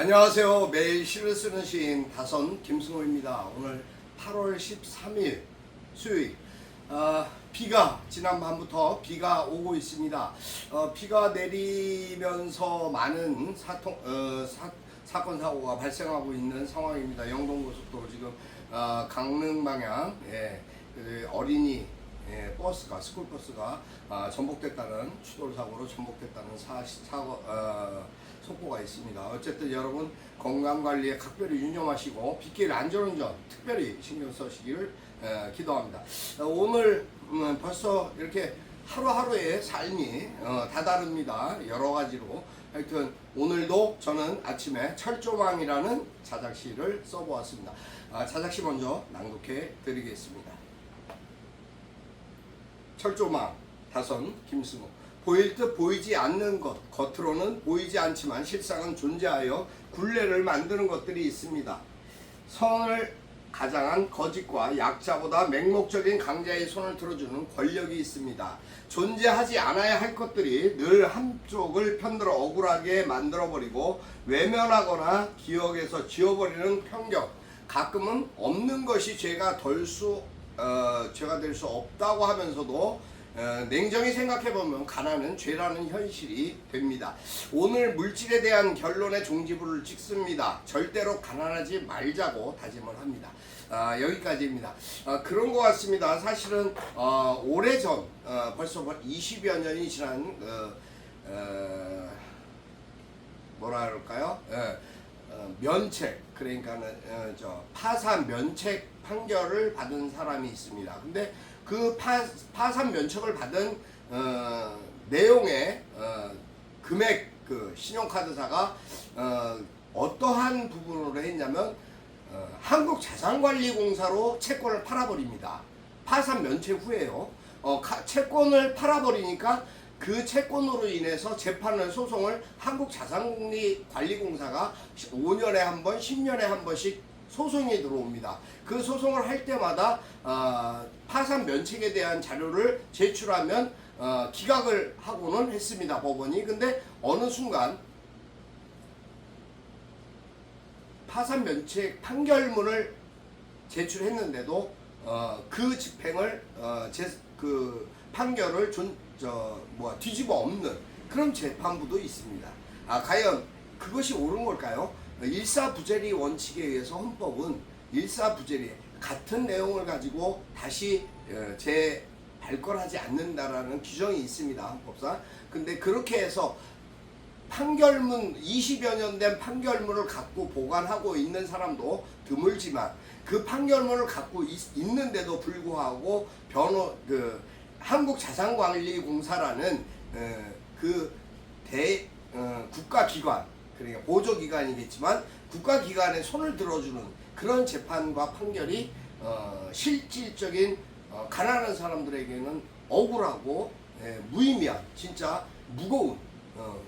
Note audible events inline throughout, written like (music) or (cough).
안녕하세요. 매일 시를 쓰는 시인 다선 김승호입니다. 오늘 8월 13일 수요일. 아, 비가 지난 밤부터 비가 오고 있습니다. 어, 비가 내리면서 많은 사통, 어, 사, 사건 사고가 발생하고 있는 상황입니다. 영동고속도로 지금 어, 강릉 방향 예, 그 어린이 예, 버스가 스쿨 버스가 아, 전복됐다는 추돌 사고로 전복됐다는 사, 사고 어, 속보가 있습니다. 어쨌든 여러분 건강 관리에 각별히 유념하시고 빗길 안전운전 특별히 신경 쓰시기를 에, 기도합니다. 어, 오늘 음, 벌써 이렇게 하루하루의 삶이 어, 다 다릅니다. 여러 가지로 하여튼 오늘도 저는 아침에 철조망이라는 자작시를 써보았습니다. 아, 자작시 먼저 낭독해 드리겠습니다. 철조망 다선 김승호 보일 듯 보이지 않는 것 겉으로는 보이지 않지만 실상은 존재하여 굴레를 만드는 것들이 있습니다. 선을 가장한 거짓과 약자보다 맹목적인 강자의 손을 들어주는 권력이 있습니다. 존재하지 않아야 할 것들이 늘 한쪽을 편들어 억울하게 만들어버리고 외면하거나 기억에서 지워버리는 편견. 가끔은 없는 것이 죄가 덜 수 어, 죄가 될 수 없다고 하면서도 어, 냉정히 생각해 보면 가난은 죄라는 현실이 됩니다. 오늘 물질에 대한 결론의 종지부를 찍습니다. 절대로 가난하지 말자고 다짐을 합니다. 아, 여기까지입니다. 아, 그런 것 같습니다. 사실은 어, 오래전 어, 벌써 20여 년이 지난 어, 어, 뭐라 그럴까요? 예, 어, 면책 그러니까는 어, 저 파산 면책 판결을 받은 사람이 있습니다. 근데 그 파, 파산 면책을 받은 어, 내용의 어, 금액 그 신용카드사가 어, 어떠한 부분으로 했냐면 어, 한국자산관리공사로 채권을 팔아버립니다. 파산 면책 후에요. 어, 카- 채권을 팔아버리니까 그 채권으로 인해서 재판을 소송을 한국자산관리공사가 5년에 한 번, 10년에 한 번씩 소송이 들어옵니다. 그 소송을 할 때마다 어, 파산 면책에 대한 자료를 제출하면 어, 기각을 하고는 했습니다. 법원이. 근데 어느 순간 파산 면책 판결문을 제출했는데도 어, 그 집행을 어, 제, 그 판결을 존, 저, 뭐 뒤집어 엎는 그런 재판부도 있습니다. 아 과연 그것이 옳은 걸까요? 일사부재리 원칙에 의해서 헌법은 일사부재리 같은 내용을 가지고 다시 어, 재 발권하지 않는다라는 규정이 있습니다 헌법상. 근데 그렇게 해서 판결문 20여 년 된 판결문을 갖고 보관하고 있는 사람도 드물지만 그 판결문을 갖고 있, 있는데도 불구하고 변호 그 한국자산관리공사라는 어, 그 대 어, 국가기관 그러니까 보조기관이겠지만 국가기관에 손을 들어주는 그런 재판과 판결이 어, 실질적인 어, 가난한 사람들에게는 억울하고 예, 무의미한 진짜 무거운 어,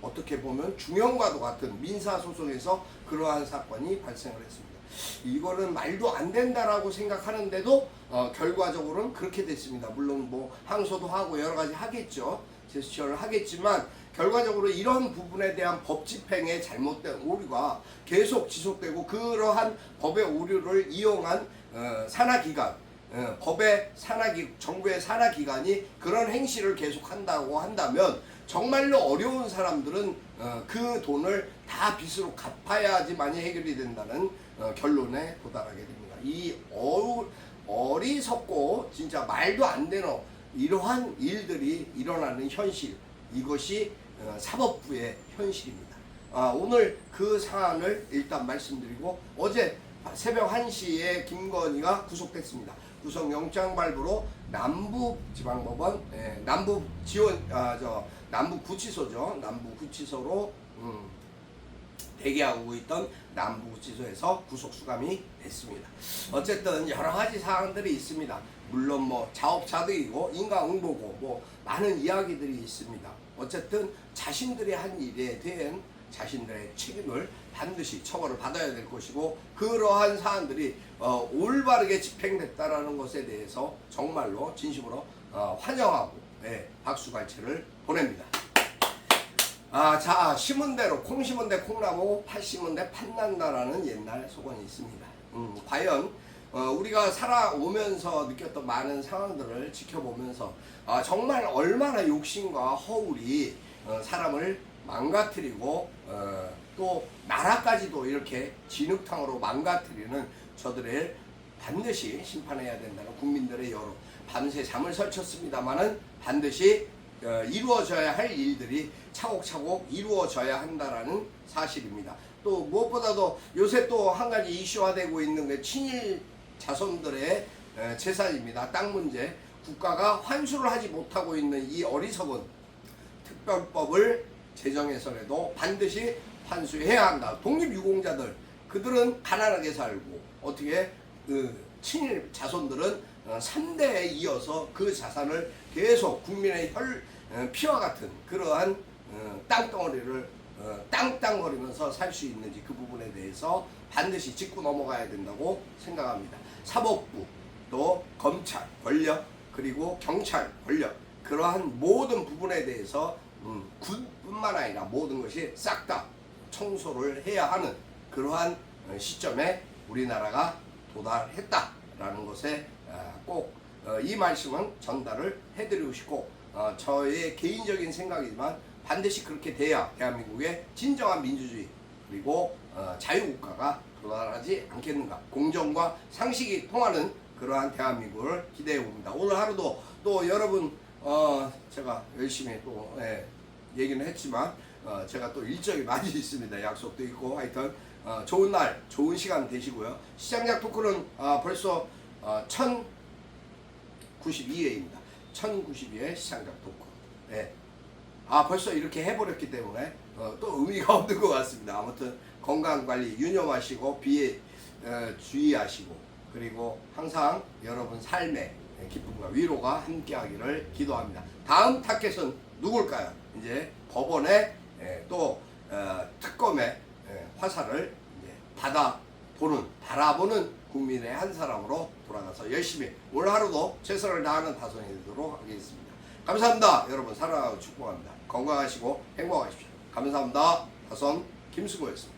어떻게 보면 중형과도 같은 민사소송에서 그러한 사건이 발생을 했습니다. 이거는 말도 안 된다라고 생각하는데도 어, 결과적으로는 그렇게 됐습니다. 물론 뭐 항소도 하고 여러 가지 하겠죠. 제스처를 하겠지만 결과적으로 이런 부분에 대한 법 집행의 잘못된 오류가 계속 지속되고 그러한 법의 오류를 이용한 어, 산하기관 어, 법의 산하기 정부의 산하기관이 그런 행실을 계속한다고 한다면 정말로 어려운 사람들은 어, 그 돈을 다 빚으로 갚아야지만이 해결이 된다는 어, 결론에 도달하게 됩니다. 이 어, 어리석고 진짜 말도 안 되는 이러한 일들이 일어나는 현실 이것이 어, 사법부의 현실입니다. 아, 오늘 그 사안을 일단 말씀드리고 어제 새벽 1시에 김건희가 구속됐습니다. 구속영장 발부로 남부지방법원 예, 남부 지원 아 저 남부 구치소죠. 남부 구치소로 음, 대기하고 있던 남부구치소에서 구속 수감이 됐습니다. 어쨌든 여러 가지 사항들이 있습니다. 물론 뭐 자업자득이고 인과응보고 뭐 많은 이야기들이 있습니다. 어쨌든 자신들이 한 일에 대한 자신들의 책임을 반드시 처벌을 받아야 될 것이고 그러한 사안들이 어, 올바르게 집행됐다라는 것에 대해서 정말로 진심으로 어, 환영하고 예, 박수갈채를 보냅니다. 아, 아, 자, 심은 대로 콩 심은 데 콩나무, 팥 심은 데 팥난다라는 옛날 소건이 있습니다. 음, 과연 어, 우리가 살아오면서 느꼈던 많은 상황들을 지켜보면서 아, 정말 얼마나 욕심과 허울이 어, 사람을 망가뜨리고 어, 또 나라까지도 이렇게 진흙탕으로 망가뜨리는 저들을 반드시 심판해야 된다는 국민들의 여론 밤새 잠을 설쳤습니다마는 반드시 어, 이루어져야 할 일들이 차곡차곡 이루어져야 한다라는 사실입니다. 또 무엇보다도 요새 또 한 가지 이슈화되고 있는 게 친일 자손들의 에, 재산입니다. 땅 문제. 국가가 환수를 하지 못하고 있는 이 어리석은 특별법을 제정해서라도 반드시 환수해야 한다. 독립유공자들 그들은 가난하게 살고 어떻게 그 친일 자손들은 어, 3대에 이어서 그 자산을 계속 국민의 혈 어, 피와 같은 그러한 어, 땅덩어리를 어, 땅땅거리면서 살 수 있는지 그 부분에 대해서 반드시 짚고 넘어가야 된다고 생각합니다. 사법부 또 검찰 권력 그리고 경찰 권력 그러한 모든 부분에 대해서 음, 군뿐만 아니라 모든 것이 싹 다 청소를 해야 하는 그러한 어, 시점에 우리나라가 도달했다라는 것에 꼭 이 말씀은 전달을 해드리고 싶고 어, 저의 개인적인 생각이지만 반드시 그렇게 돼야 대한민국의 진정한 민주주의 그리고 어, 자유국가가 도달하지 않겠는가 공정과 상식이 통하는 그러한 대한민국을 기대해 봅니다. 오늘 하루도 또 여러분 어, 제가 열심히 또 예, 얘기는 했지만 어, 제가 또 일정이 많이 있습니다. 약속도 있고 하여튼 어, 좋은 날 좋은 시간 되시고요. 시장작 토크는 어, 벌써 어, 1092회입니다. 1092회 시장작 토크. 예. 아 벌써 이렇게 해버렸기 때문에 어, 또 의미가 (laughs) 없는 것 같습니다. 아무튼 건강 관리 유념하시고 비에 어, 주의하시고 그리고 항상 여러분 삶에 기쁨과 위로가 함께하기를 기도합니다. 다음 타겟은 누굴까요? 이제 법원의 예, 또 어, 특검의 예, 화살을 받아 보는 바라보는 국민의 한 사람으로 돌아가서 열심히 오늘 하루도 최선을 다하는 다선이 되도록 하겠습니다. 감사합니다. 여러분 사랑하고 축복합니다. 건강하시고 행복하십시오. 감사합니다. 다선 김수고였습니다.